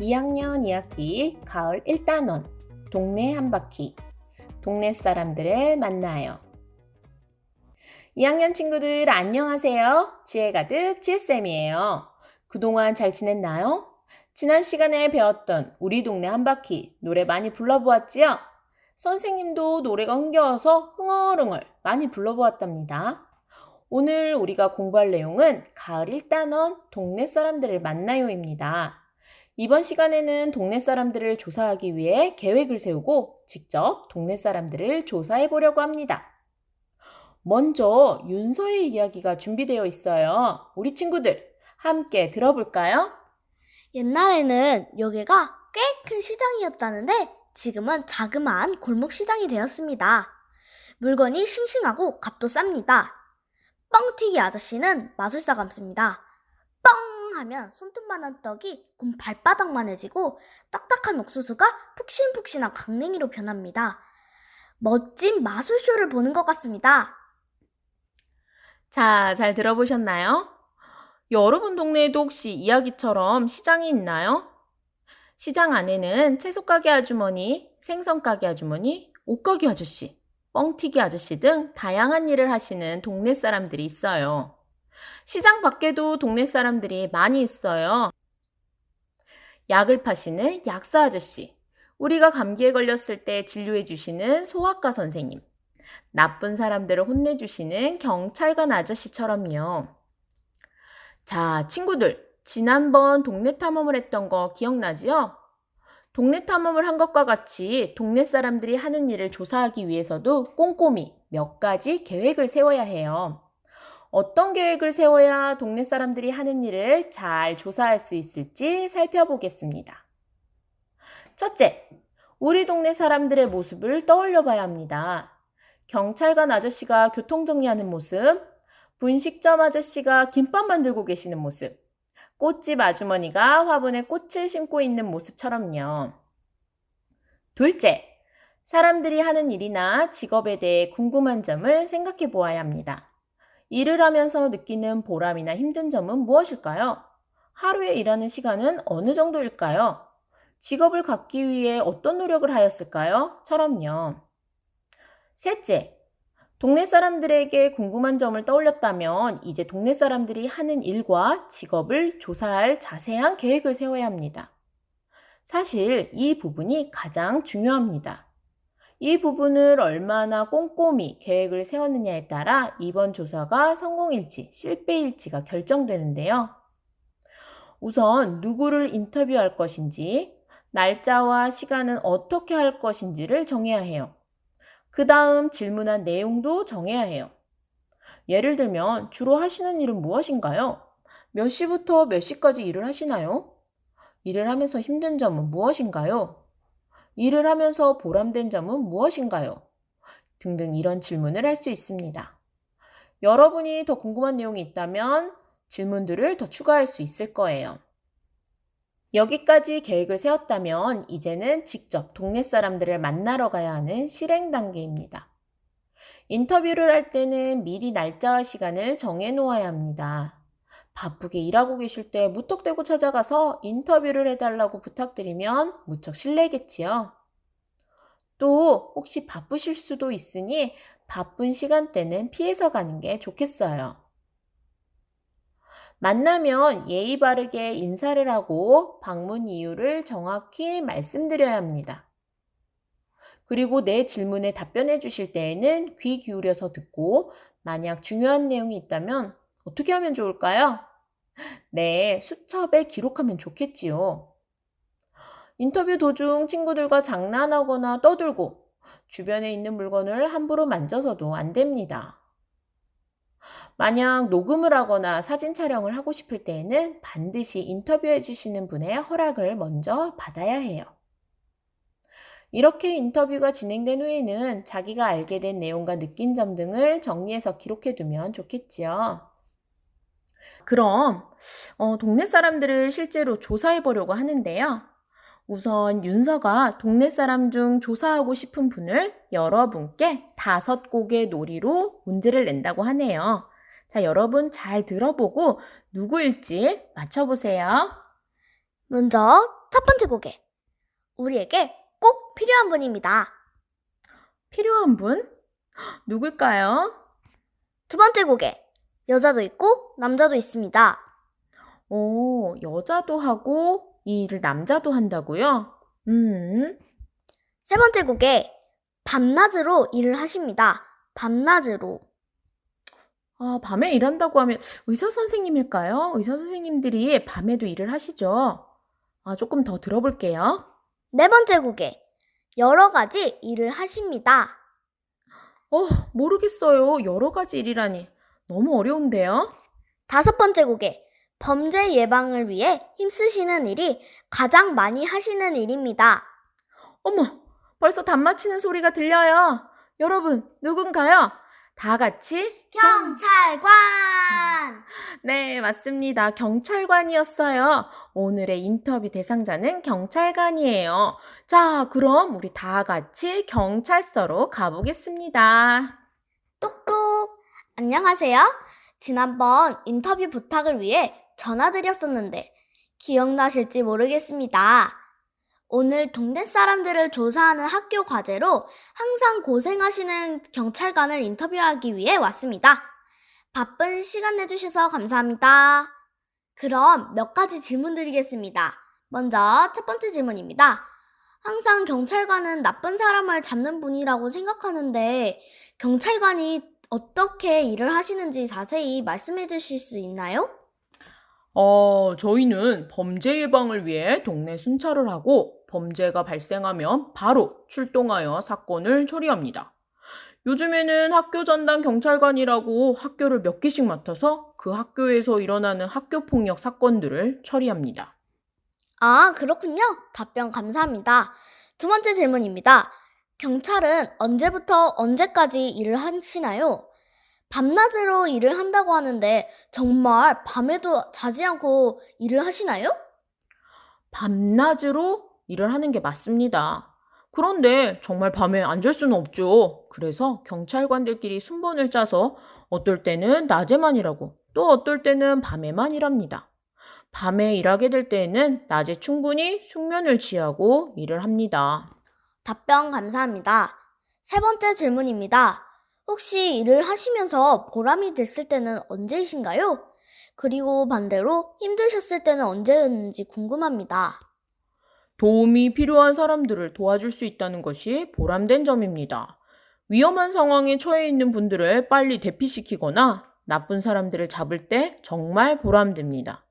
2학년 2학기 가을 1단원 동네 한 바퀴 동네 사람들을 만나요. 2학년 친구들 안녕하세요. 지혜 가득 지혜쌤이에요. 그동안 잘 지냈나요? 지난 시간에 배웠던 우리 동네 한 바퀴 노래 많이 불러보았지요? 선생님도 노래가 흥겨워서 흥얼흥얼 많이 불러보았답니다. 오늘 우리가 공부할 내용은 가을 1단원 동네 사람들을 만나요입니다. 이번 시간에는 동네 사람들을 조사하기 위해 계획을 세우고 직접 동네 사람들을 조사해 보려고 합니다. 먼저 윤서의 이야기가 준비되어 있어요. 우리 친구들 함께 들어볼까요? 옛날에는 여기가 꽤 큰 시장이었다는데 지금은 자그마한 골목 시장이 되었습니다. 물건이 싱싱하고 값도 쌉니다. 뻥튀기 아저씨는 마술사 감습니다. 뻥 하면 손톱만한 떡이 곰 발바닥만해지고 딱딱한 옥수수가 푹신푹신한 강냉이로 변합니다. 멋진 마술쇼를 보는 것 같습니다. 자, 잘 들어보셨나요? 여러분 동네에도 혹시 이야기처럼 시장이 있나요? 시장 안에는 채소가게 아주머니, 생선가게 아주머니, 옷가게 아저씨, 뻥튀기 아저씨 등 다양한 일을 하시는 동네 사람들이 있어요. 시장 밖에도 동네 사람들이 많이 있어요. 약을 파시는 약사 아저씨, 우리가 감기에 걸렸을 때 진료해 주시는 소아과 선생님, 나쁜 사람들을 혼내주시는 경찰관 아저씨처럼요. 자, 친구들, 지난번 동네 탐험을 했던 거 기억나지요? 동네 탐험을 한 것과 같이 동네 사람들이 하는 일을 조사하기 위해서도 꼼꼼히 몇 가지 계획을 세워야 해요. 어떤 계획을 세워야 동네 사람들이 하는 일을 잘 조사할 수 있을지 살펴보겠습니다. 첫째, 우리 동네 사람들의 모습을 떠올려 봐야 합니다. 경찰관 아저씨가 교통정리하는 모습, 분식점 아저씨가 김밥 만들고 계시는 모습, 꽃집 아주머니가 화분에 꽃을 심고 있는 모습처럼요. 둘째, 사람들이 하는 일이나 직업에 대해 궁금한 점을 생각해 보아야 합니다. 일을 하면서 느끼는 보람이나 힘든 점은 무엇일까요? 하루에 일하는 시간은 어느 정도일까요? 직업을 갖기 위해 어떤 노력을 하였을까요? 처럼요. 셋째, 동네 사람들에게 궁금한 점을 떠올렸다면 이제 동네 사람들이 하는 일과 직업을 조사할 자세한 계획을 세워야 합니다. 사실 이 부분이 가장 중요합니다. 이 부분을 얼마나 꼼꼼히 계획을 세웠느냐에 따라 이번 조사가 성공일지 실패일지가 결정되는데요. 우선 누구를 인터뷰할 것인지, 날짜와 시간은 어떻게 할 것인지를 정해야 해요. 그 다음 질문한 내용도 정해야 해요. 예를 들면 주로 하시는 일은 무엇인가요? 몇 시부터 몇 시까지 일을 하시나요? 일을 하면서 힘든 점은 무엇인가요? 일을 하면서 보람된 점은 무엇인가요? 등등 이런 질문을 할 수 있습니다. 여러분이 더 궁금한 내용이 있다면 질문들을 더 추가할 수 있을 거예요. 여기까지 계획을 세웠다면 이제는 직접 동네 사람들을 만나러 가야 하는 실행 단계입니다. 인터뷰를 할 때는 미리 날짜와 시간을 정해 놓아야 합니다. 바쁘게 일하고 계실 때 무턱대고 찾아가서 인터뷰를 해달라고 부탁드리면 무척 실례겠지요. 또 혹시 바쁘실 수도 있으니 바쁜 시간대는 피해서 가는 게 좋겠어요. 만나면 예의 바르게 인사를 하고 방문 이유를 정확히 말씀드려야 합니다. 그리고 내 질문에 답변해 주실 때에는 귀 기울여서 듣고 만약 중요한 내용이 있다면 어떻게 하면 좋을까요? 네, 수첩에 기록하면 좋겠지요. 인터뷰 도중 친구들과 장난하거나 떠들고 주변에 있는 물건을 함부로 만져서도 안 됩니다. 만약 녹음을 하거나 사진 촬영을 하고 싶을 때에는 반드시 인터뷰해 주시는 분의 허락을 먼저 받아야 해요. 이렇게 인터뷰가 진행된 후에는 자기가 알게 된 내용과 느낀 점 등을 정리해서 기록해 두면 좋겠지요. 그럼 어, 동네 사람들을 실제로 조사해 보려고 하는데요. 우선 윤서가 동네 사람 중 조사하고 싶은 분을 여러분께 다섯 곡의 놀이로 문제를 낸다고 하네요. 자, 여러분 잘 들어보고 누구일지 맞춰보세요. 먼저 첫 번째 고개. 우리에게 꼭 필요한 분입니다. 필요한 분? 헉, 누굴까요? 두 번째 고개. 여자도 있고 남자도 있습니다. 오, 여자도 하고 이 일을 남자도 한다고요? 음, 세 번째 고개. 밤낮으로 일을 하십니다. 밤낮으로. 아, 밤에 일한다고 하면 의사 선생님일까요? 의사 선생님들이 밤에도 일을 하시죠? 아, 조금 더 들어볼게요. 네 번째 고개. 여러 가지 일을 하십니다. 어, 모르겠어요. 여러 가지 일이라니. 너무 어려운데요? 다섯 번째 고개. 범죄 예방을 위해 힘쓰시는 일이 가장 많이 하시는 일입니다. 어머, 벌써 답 맞히는 소리가 들려요. 여러분, 누군가요? 다 같이 경찰관! 네, 맞습니다. 경찰관이었어요. 오늘의 인터뷰 대상자는 경찰관이에요. 자, 그럼 우리 다 같이 경찰서로 가보겠습니다. 안녕하세요. 지난번 인터뷰 부탁을 위해 전화드렸었는데 기억나실지 모르겠습니다. 오늘 동네 사람들을 조사하는 학교 과제로 항상 고생하시는 경찰관을 인터뷰하기 위해 왔습니다. 바쁜 시간 내주셔서 감사합니다. 그럼 몇 가지 질문 드리겠습니다. 먼저 첫 번째 질문입니다. 항상 경찰관은 나쁜 사람을 잡는 분이라고 생각하는데 경찰관이 어떻게 일을 하시는지 자세히 말씀해 주실 수 있나요? 어, 저희는 범죄 예방을 위해 동네 순찰을 하고 범죄가 발생하면 바로 출동하여 사건을 처리합니다. 요즘에는 학교 전담 경찰관이라고 학교를 몇 개씩 맡아서 그 학교에서 일어나는 학교 폭력 사건들을 처리합니다. 아, 그렇군요. 답변 감사합니다. 두 번째 질문입니다. 경찰은 언제부터 언제까지 일을 하시나요? 밤낮으로 일을 한다고 하는데 정말 밤에도 자지 않고 일을 하시나요? 밤낮으로 일을 하는 게 맞습니다. 그런데 정말 밤에 안 잘 수는 없죠. 그래서 경찰관들끼리 순번을 짜서 어떨 때는 낮에만 일하고 또 어떨 때는 밤에만 일합니다. 밤에 일하게 될 때에는 낮에 충분히 숙면을 취하고 일을 합니다. 답변 감사합니다. 세 번째 질문입니다. 혹시 일을 하시면서 보람이 됐을 때는 언제이신가요? 그리고 반대로 힘드셨을 때는 언제였는지 궁금합니다. 도움이 필요한 사람들을 도와줄 수 있다는 것이 보람된 점입니다. 위험한 상황에 처해 있는 분들을 빨리 대피시키거나 나쁜 사람들을 잡을 때 정말 보람됩니다.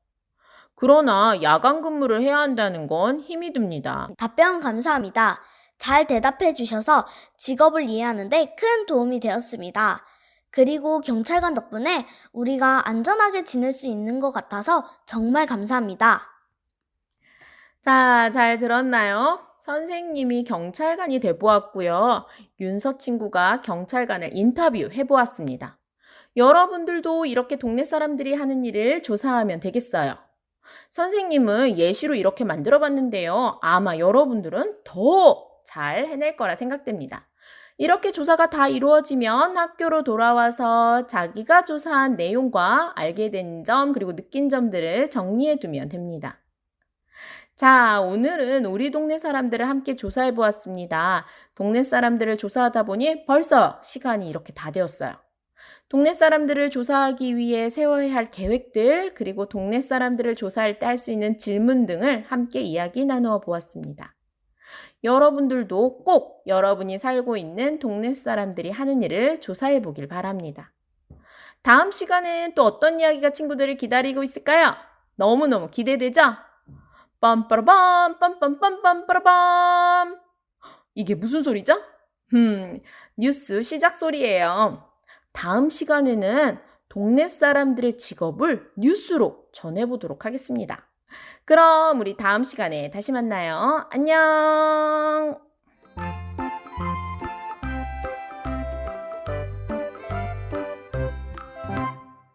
그러나 야간 근무를 해야 한다는 건 힘이 듭니다. 답변 감사합니다. 잘 대답해 주셔서 직업을 이해하는데 큰 도움이 되었습니다. 그리고 경찰관 덕분에 우리가 안전하게 지낼 수 있는 것 같아서 정말 감사합니다. 자, 잘 들었나요? 선생님이 경찰관이 돼보았고요. 윤서 친구가 경찰관을 인터뷰해 보았습니다. 여러분들도 이렇게 동네 사람들이 하는 일을 조사하면 되겠어요. 선생님은 예시로 이렇게 만들어 봤는데요. 아마 여러분들은 더 잘 해낼 거라 생각됩니다. 이렇게 조사가 다 이루어지면 학교로 돌아와서 자기가 조사한 내용과 알게 된 점, 그리고 느낀 점들을 정리해 두면 됩니다. 자, 오늘은 우리 동네 사람들을 함께 조사해 보았습니다. 동네 사람들을 조사하다 보니 벌써 시간이 이렇게 다 되었어요. 동네 사람들을 조사하기 위해 세워야 할 계획들, 그리고 동네 사람들을 조사할 때 할 수 있는 질문 등을 함께 이야기 나누어 보았습니다. 여러분들도 꼭 여러분이 살고 있는 동네 사람들이 하는 일을 조사해 보길 바랍니다. 다음 시간엔 또 어떤 이야기가 친구들을 기다리고 있을까요? 너무너무 기대되죠? 빰빠라밤, 빰빰빰빰빠라밤. 이게 무슨 소리죠? 음, 뉴스 시작 소리예요. 다음 시간에는 동네 사람들의 직업을 뉴스로 전해보도록 하겠습니다. 그럼 우리 다음 시간에 다시 만나요. 안녕!